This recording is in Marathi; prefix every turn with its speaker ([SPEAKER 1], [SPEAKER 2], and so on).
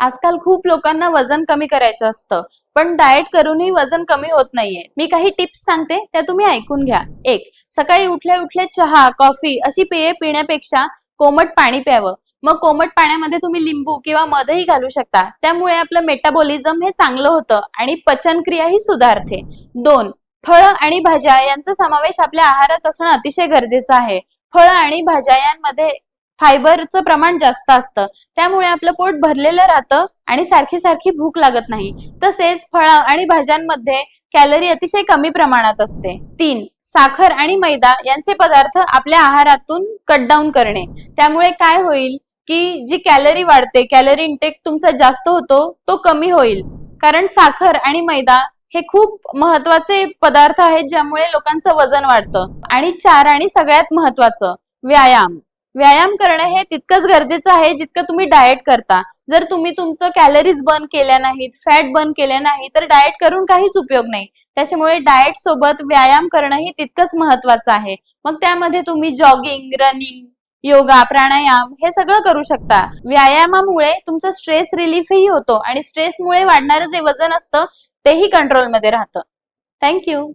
[SPEAKER 1] आजकाल खूप लोकांना वजन कमी करायचं असतं पण डाएट करूनही वजन कमी होत नाहीये. मी काही टिप्स सांगते त्या तुम्ही ऐकून घ्या. एक सकाळी उठल्या उठल्या चहा कॉफी अशी पेये पिण्यापेक्षा कोमट पाणी प्यावं. मग कोमट पाण्यामध्ये तुम्ही लिंबू किंवा मधही घालू शकता. त्यामुळे आपलं मेटाबॉलिझम हे चांगलं होतं आणि पचनक्रियाही सुधारते. दोन फळ आणि भाज्या यांचा समावेश आपल्या आहारात असणं अतिशय गरजेचं आहे. फळ आणि भाज्या यांमध्ये फायबरचं प्रमाण जास्त असतं. त्यामुळे आपलं पोट भरलेलं राहतं आणि सारखी सारखी भूक लागत नाही. तसेच फळ आणि भाज्यांमध्ये कॅलरी अतिशय कमी प्रमाणात असते. तीन साखर आणि मैदा यांचे पदार्थ आपल्या आहारातून कट डाऊन करणे. त्यामुळे काय होईल की जी कॅलरी वाढते कॅलरी इंटेक तुमचा जास्त होतो तो कमी होईल. कारण साखर आणि मैदा हे खूप महत्त्वाचे पदार्थ आहेत ज्यामुळे लोकांचं वजन वाढतं. आणि चार आणि सगळ्यात महत्वाचं व्यायाम. व्यायाम करणं हे तितकंच गरजेचं आहे जितकं तुम्ही डाएट करता. जर तुम्ही तुमचं कॅलरीज बर्न केल्या नाहीत फॅट बर्न केल्या नाही तर डाएट करून काहीच उपयोग नाही. त्याच्यामुळे डाएट सोबत व्यायाम करणंही तितकंच महत्वाचं आहे. मग त्यामध्ये तुम्ही जॉगिंग रनिंग योगा प्राणायाम हे सगळं करू शकता. व्यायामामुळे तुमचा स्ट्रेस रिलीफही होतो आणि स्ट्रेसमुळे वाढणारं जे वजन असतं तेही कंट्रोलमध्ये राहतं. थँक्यू